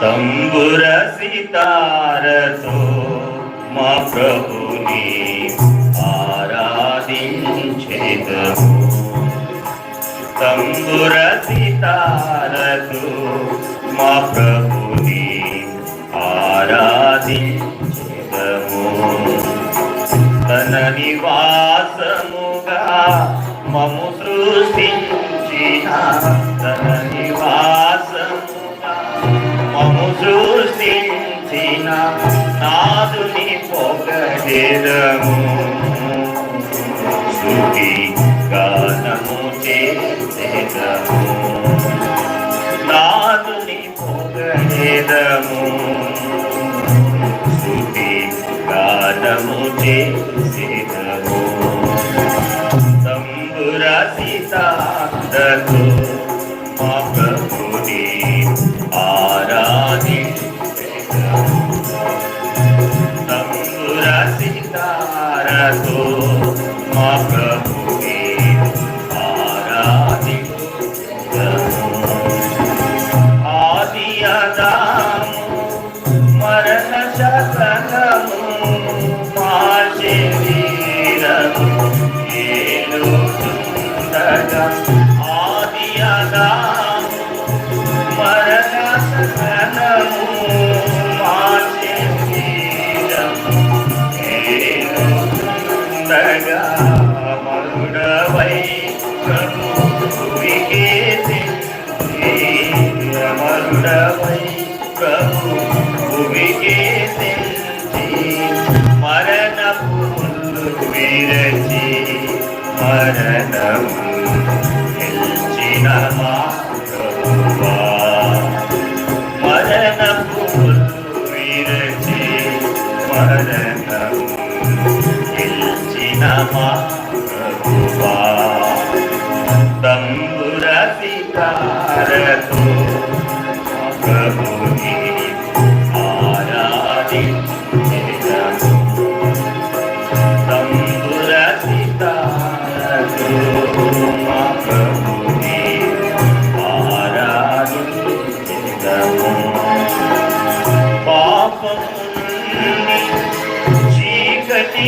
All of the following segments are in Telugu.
తంబుర సితారతో మా ప్రభుని ఆరాధించేదము తంబుర సితారతో మా ప్రభుని ఆరాధించేదము తన నివాసముగా మము సృష్టించిన తన నివాస సృష్టించిన నాదుని పొగడెదము. స్తుతి గానము చేసేదము. నాదుని పొగడెదము. స్తుతి గానము చేసేదము. తంబుర సీతాందతో సీతారతో మా ప్రభుని ఆరాధించేదము ఆది అదాము మరణ శతకము మా శరీరము ఏలుతుండగా ఆది ప్రభువుకే తెచ్చి ప్రభు భూమికి మరణపు విరచి మరణము మా చీకటి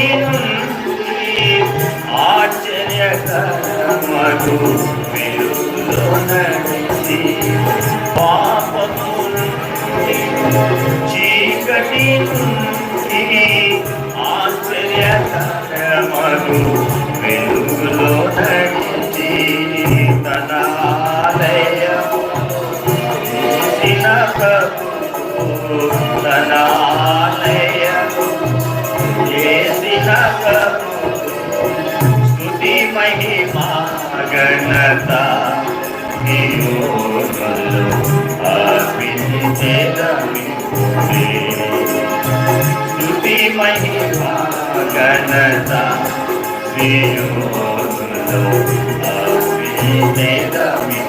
ఆశ్చర్యకరమగు వెలుగులో నడిచి పాపము చీకటి ఆశ్చర్యకరమగు వెలుగులో నడిచి తన ఆలయ తన చేసిన ప్రభువు మహిమా గణత నియోగలు అర్పించేదమి స్తుతి మహిమా గణత నియోగలు అర్పించేదమి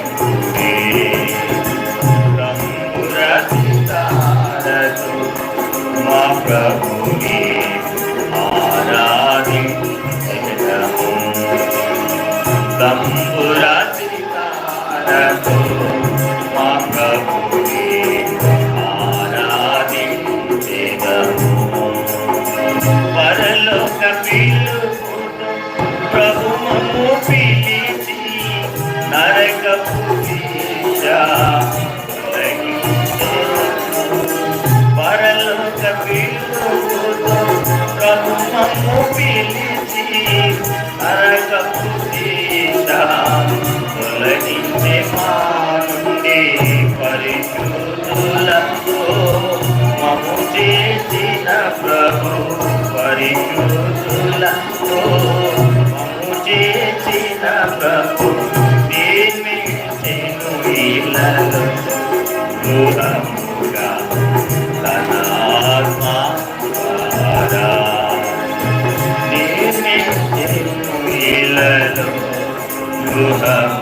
ప్రభుని ఆరాధించెదము తంబురసితారతో మా ప్రభుని ఆరాధించెదము పరలోక పిలుపుతో ప్రభుమము పిలిచి నరకపు పరిశుద్ధులతో మము చేసిన ప్రభు దీర్మించెను ఇళ్ళలో దూరముగా తన ఆత్మ ద్వారా దీర్మించెను ఇళ్ళలో గృహముగా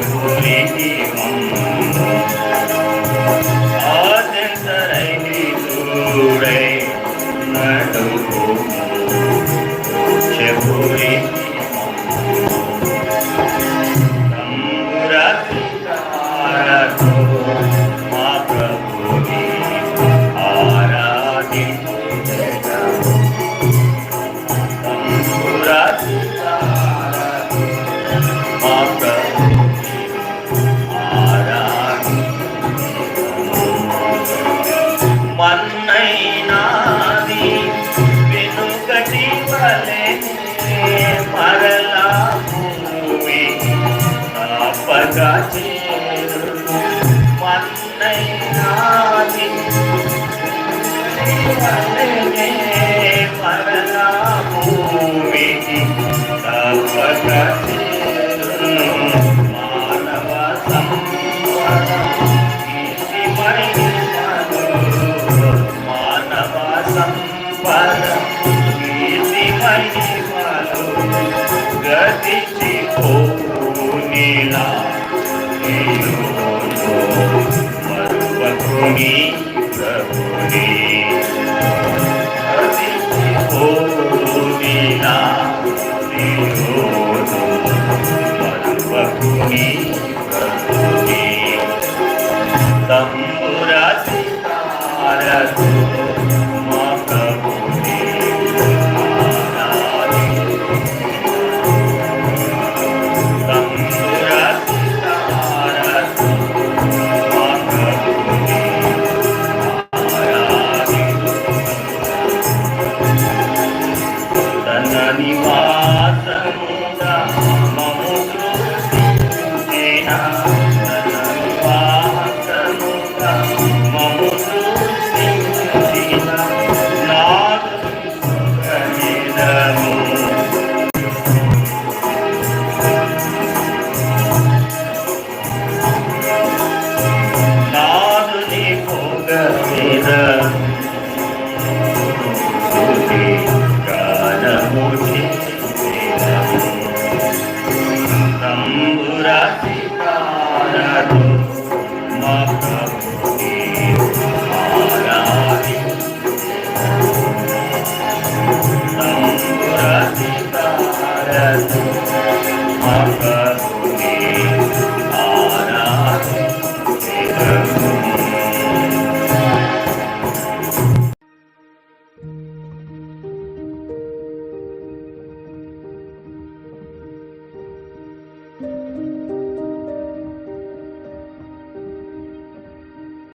புலியும் మన్నైనాది వెనుకటి వలె మరలా భూమి చే సంపద కీర్తి మహిమలు గతించి పోనీలా మరువకుని ప్రభుని